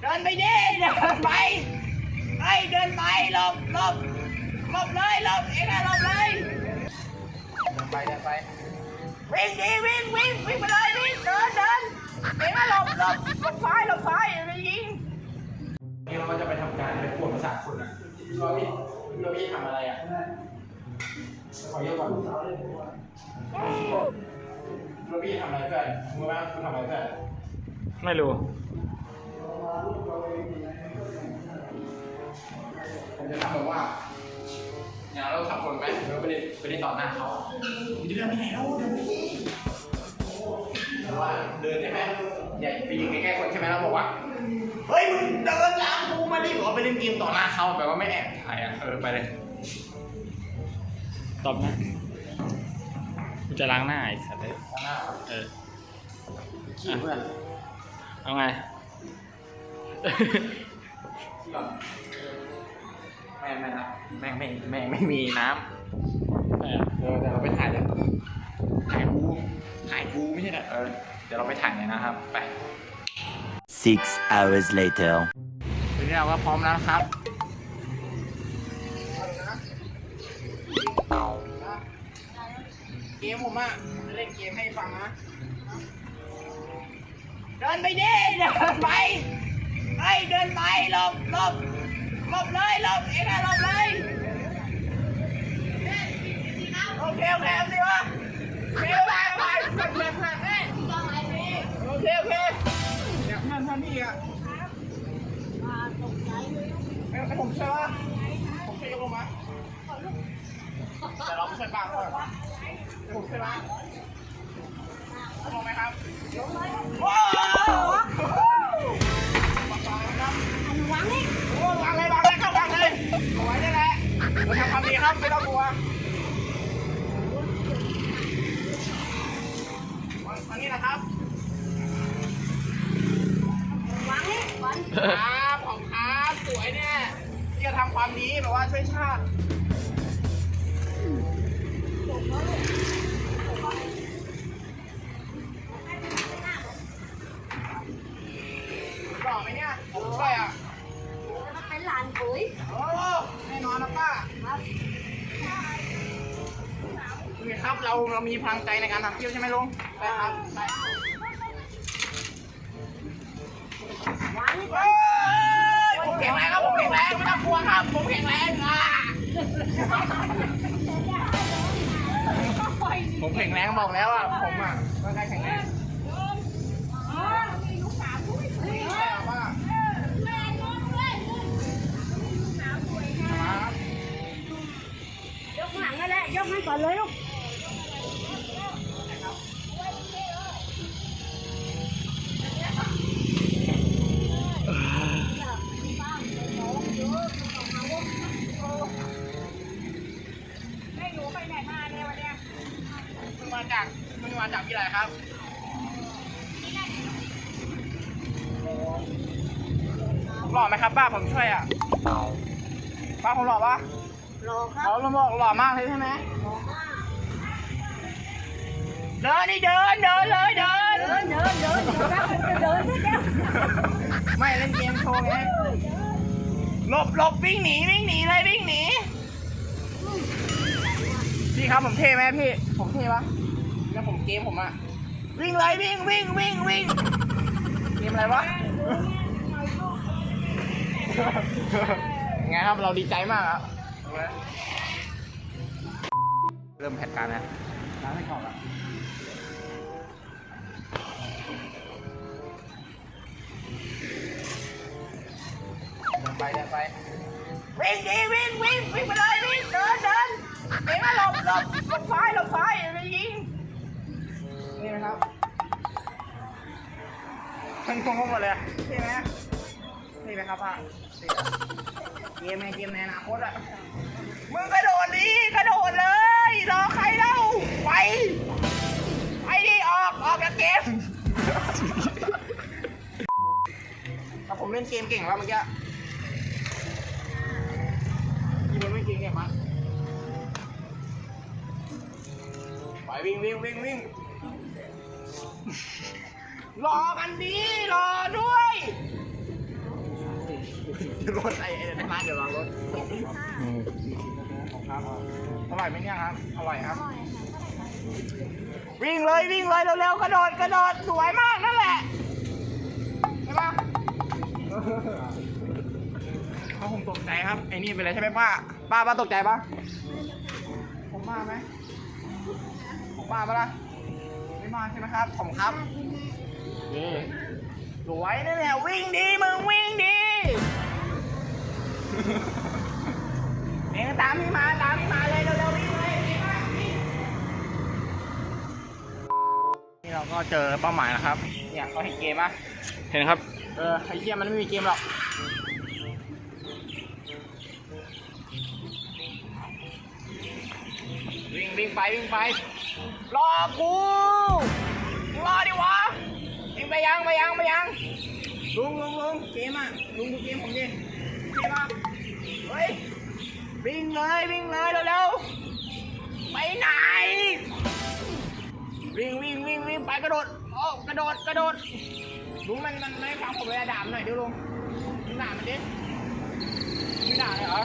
เดินไปดิเดินไปไอ้เดินไปหลบหลบหลบเลยหลบเองอะหลบเลยเดินไปเดินไปวิ่งดิวิ่งวิ่งวิ่งไปเลยวิ่งเดินเดินเองอะหลบหลบหลบซ้ายหลบซ้ายไปยิงนี่เราก็จะไปทำการไปปวดประสาทคุณอะเราพี่เราพี่ทำอะไรอะขอเยอะก่อนเราพี่ทำอะไรเพื่อนรู้ไหมคุณทำอะไรเพื่อนไม่รู้ ผมจะทำแบบว่าอย่างเราขับคนไปเราไปเล่นไปเล่นต่อหน้าเขาจะเดินไปไหนเราเดินไปที่หรือว่าเดินใช่ไหมอย่าไปยืนใกล้ๆคนใช่ไหมเราบอกว่า เฮ้ยมึงเดินตามกูมาดิบอกว่าไปเล่นเกมต่อหน้าเขาแบบว่าไม่แอบถ่ายอะเออไปเลย ตอบนะกูจะล้างหน้าไอ้สัตว์เลยต่อหน้าเออขี้เพื่อนเอาไงขี้ก่อน แม่งไม่นะแม่งไม่แม่งไม่มีน้ไม่อะำเออแต่เราไปถ่ายเลยถ่ายกูถ่ายกูไม่ใช่เหรอเออเดี๋ยวเราไปถ่ายเลยนะครับไป Six hours later. ทีนี้เราก็พร้อมแล้วนะครับเกมผมอะผมจะเล่นเกมให้ฟังนะ เดินไปดิเดินไป ไอ้เดินไปหลบหลบหลบเลยหลบเองอะหลบเลยโอเคโอเคเอาสิวะโอเคไปไปไปไปไปไปโอเคโอเคเนี่ยเพื่อนเพื่อนพี่อะไม่ให้ผมช่วยวะผมช่วยกลงมาแต่เราไม่ใช่วยป้าเขาหรอกผมช่วยป้าลงไหมครับว้า ทำความดีครับไม่ต้องกลัววางวางนี่นะครับครับของครับสวยเนี่ยที่จะทำความดีแบบว่าช่วยชาติหล่อไหมเนี่ยผมช่วยอะเป็นหลานเขย ครับ เราเรามีพลังใจในการทำเที่ยวใช่ไหมลุงใช่ครับใช่วางนี่เฮ้ยผมแข็งแรงครับผมแข็งแรงไม่ต้องกลัวครับ ผมแข็งแรงอะผมแข็งแรงบอกแล้วอะผมอะร่างกายแข็งแรงยกหลังนั่นแหละยกให้ก่อนเลยลูก หล่อไหมครับป้าผมช่วยอะป้าผมหล่อปะรอครับเราเราบอกหล่อมากเลยใช่ไหมเดินนี่เดินเดินเลยเดินเดินเดินเดินเดี๋ยวนะจะเดินที่เดียวไม่เล่นเกมโชว์ไงหลบหลบวิ่งหนีวิ่งหนีเลยวิ่งหนีพี่ครับผมเท่ไหมพี่ ผมเท่ปะแล้วผมเกมผมอะวิ่งเลยวิ่งวิ่งวิ่งวิ่งเกมอะไรวะ ไงครับเราดีใจมากครับเริ่มแผนการนะล้างให้ก่อนอะเดินไปเดินไปวิ่งดิวิ่งวิ่งวิ่งไปเลยวิ่งเดินเดินเองอะหลบหลบหลบซ้ายหลบซ้ายอย่าไปยิงนี่นะครับมันงงหมดเลยอะใช่ไหมนี่ไหมครับป้านี่อะ เกมในเกมในอนาคตอะ มึงกระโดดดิกระโดดเลย รอใครเล่า ไป ไปดิออกออกจากเกมถ้าผมเล่นเกมเก่งแล้วเมื่อกี้พี่มันไม่เก่งเนี่ยมันไปวิ่งวิ่งวิ่งวิ่งรอกันดีรอด้วย รถไอ้ไอ้ในร้านเดี๋ยววางรถอืมครับอร่อยไหมเนี่ยครับ อร่อยครับ วิ่งเลยวิ่งเลยเร็วๆกระโดดกระโดดสวยมากนั่นแหละใช่ปะเขาคงตกใจครับไอ้นี่เป็นไรใช่ไหมป้าป้าป้าตกใจปะผมมาไหมผมมาปะล่ะไม่มาใช่ไหมครับผมครับสวยนั่นแหละวิ่งดีมึงวิ่งดี เองตามพี่มาตามพี่มาเลยเร็วๆวิ่งเลยวิ่งมาวิ่งนี่เราก็เจอเป้าหมายแล้วครับ เนี่ยเขาเห็นเกมปะเห็นครับ เออไอ้เกียมันไม่มีเกมหรอก วิ่งวิ่งไปวิ่งไป รอกูมึงรอดิวะวิ่งไปยังไปยังไปยัง ลุงลุงลุงเกมอะลุงดูเกมผมดิเกมอะเฮ้ยวิ่งเลยวิ่งเลยเร็วๆไปไหน วิ่งวิ่งวิ่งวิ่งไปกระโดดโอ้กระโดดกระโดดลุงมันมันไม่ฟังผมเลยด่ามันหน่อยเดี๋ยวลุงลุงด่ามันดิไม่ด่าเลยเหรอ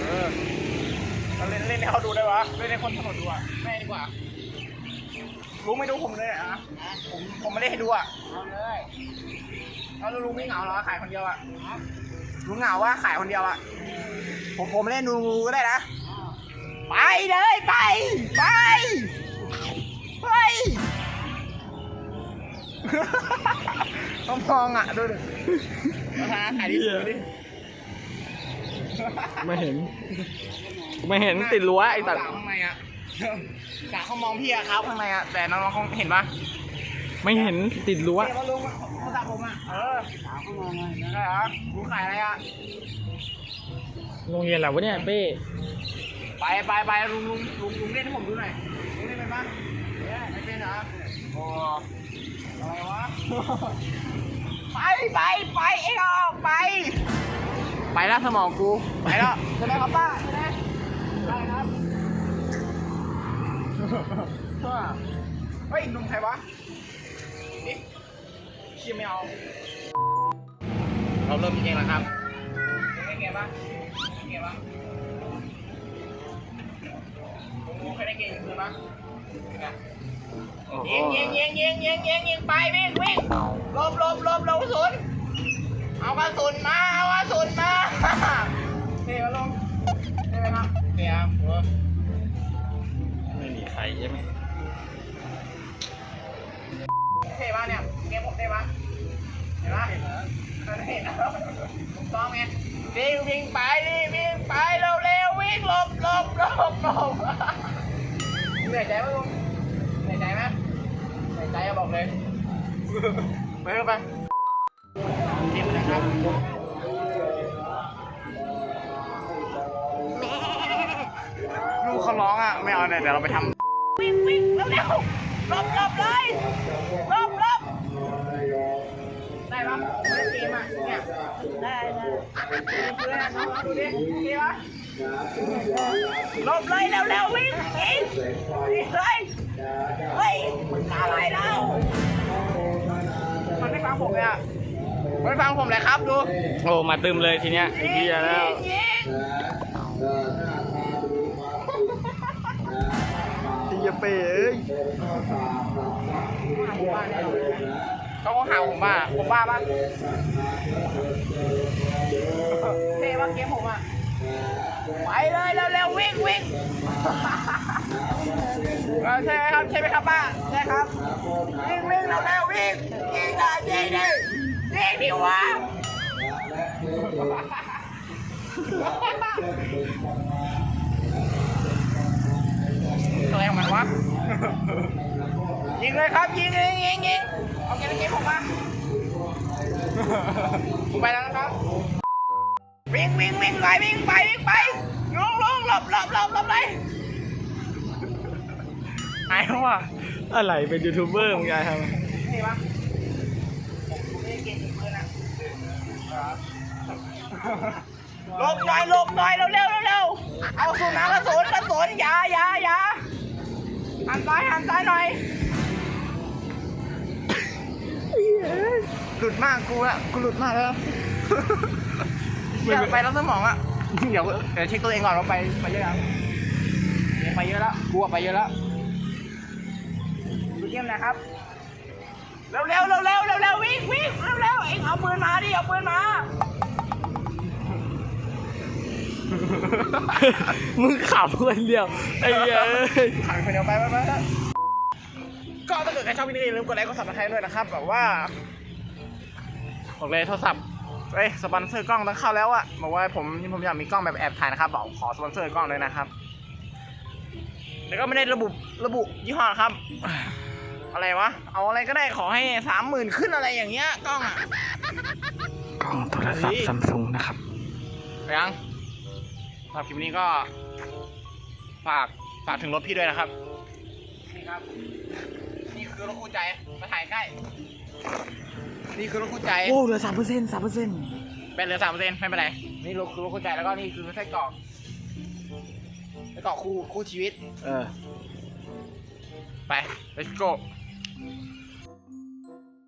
เออเล่นเล่นให้เขาดูได้วะเล่นให้คนถนนดูอะไม่ดีกว่า ลุงไม่ดูผมเลยเหรอะผมผมไม่ได้ให้ดูอะเอาเลยเอาแล้วลุงไม่เหงาเหรอขายคนเดียวอะลุงเหงาว่าขายคนเดียวอะผมผมเล่นดูก็ได้นะไปเลยไปไปไป ต้องมองอะดูดิราคาขายดีสุดดิ ไม่เห็น ไม่เห็นติดรั้วไอ้สัตว์ ข้างในอะ กะเขามองพี่อะครับข้างในอะแต่น้องๆเขาเห็นปะไม่เห็นติดรั้วเดี๋ยวมาลุงเขาตัดผมอะเออถามเขามองไงได้เหรอลุงขายอะไรอะโรงเรียนอะไรวะเนี่ยเป้ไปไปไปลุงลุงลุงลุงเล่นให้ผมดูหน่อยลุงเล่นเป็นปะไม่เป็นเหรอโอ้อะไรวะไปไปไปเอ็งออกไป ไปแล้วสมองกูไปแล้วใช่ไหมครับป้าใช่ไหมได้ครับ เฮ้ยนุ่มใครวะ นี่เชี่ยไม่เอา เราเริ่มเองแล้วครับเล่นเกมปะเล่นเกมปะผมเคยได้เกมคืนปะยิงยิงยิงยิงยิงยิงยิงไปวิ่งวิ่งลบลบลบลบกระสุนเอากระสุนมาเอากระสุนมาเท่ลงเท่ไหมครับเท่ครับ ใครใช่ไหมเท่ปะเนี่ยเกมผมเท่ปะเห็นปะเห็นเหรอเห็นแล้วถูกต้องไงวิ่งวิ่งไปดิวิ่งไปเร็วเร็ววิ่งหลบหลบหลบหลบเหนื่อยใจไหมลุงเหนื่อยใจไหมเหนื่อยใจก็บอกเลยไปเข้าไปเกมนะครับลูกเขาร้องอะไม่เอาเนี่ยเดี๋ยวเราไปทำ วิ่งวิ่งเร็วเร็วหลบหลบเลยหลบหลบได้ปะเกมอะเนี่ยได้ได้ดูดิน้องๆดูดิดีปะหลบเลยเร็วเร็ววิ่งวิ่งวิ่งเลยเฮ้ยอะไรเล่ามันไม่ฟังผมเลยอะมันไม่ฟังผมเลยครับดู โอ้ มาตึมเลยทีเนี้ยอีกทีแล้ว ยิงที่จะเป้เอ้ยเขาก็หาผมบ้าผมบ้าปะเท่ปะเกมผมอะ ไปเลยเร็วเร็ววิ่งวิ่งเออใช่ไหมครับใช่ไหมครับป้าใช่ครับ วิ่งวิ่งเร็วเร็ววิ่งยิงอะยิงดิยิงดิวะ อะไรของมันวะ ยิงเลยครับยิงยิงยิงยิงเอาเกมเกมผมมาผมไปแล้วนะครับ วิ่งวิ่งวิ่งไปวิ่งไปวิ่งไปลุงลุงหลบหลบหลบหลบเลยหายแล้วว่ะอะไรเป็นยูทูบเบอร์มึงยายทำไมนี่ปะผมไม่ได้เก่งยิงปืนอะหลบหน่อยหลบหน่อยเร็วเร็วเร็วเร็วเอาสุนนะกระสุนกระสุนอย่าอย่าอย่า หันซ้ายหันซ้ายหน่อยหลุดมากกูอะกูหลุดมากแล้วเดี๋ยวไปแล้วสมองอะเดี๋ยวเดี๋ยวเช็คตัวเองก่อนว่าไปไปเยอะยังไปเยอะแล้วกูอะไปเยอะแล้วดูเกมนะครับเร็วเร็วเร็วเร็วเร็วเร็ววิ่งวิ่งเร็วเร็วเอ็งเอาปืนมาดิเอาปืนมา มึงขับคนเดียว ไอ้เหี้ยขังคนเดียวไปไปไปก็ถ้าเกิดใครชอบวิดีโออย่าลืมกดไลค์กดซับสไครต์ด้วยนะครับแบบว่าบอกเลยโทรศัพท์เอ้ยสปอนเซอร์กล้องต้องเข้าแล้วอะบอกว่าผมผมอยากมีกล้องแบบแอบถ่ายนะครับบอกขอสปอนเซอร์กล้องด้วยนะครับแล้วก็ไม่ได้ระบุระบุยี่ห้อครับ อะไรวะ เอาอะไรก็ได้ขอให้สามหมื่นขึ้นอะไรอย่างเงี้ยกล้องอะกล้องโทรศัพท์ซัมซุงนะครับยัง สำหรับคลิปนี้ก็ฝากฝากถึงรถพี่ด้วยนะครับ นี่ครับ นี่คือรถคู่ใจ มาถ่ายใกล้ นี่คือรถคู่ใจ โอ้เหลือสามเปอร์เซ็นต์สามเปอร์เซ็นต์แบตเหลือสามเปอร์เซ็นต์ไม่เป็นไร นี่รถคือรถคู่ใจแล้วก็นี่คือไส้กรอกไส้กรอกคู่คู่ชีวิต เออ ไป let's go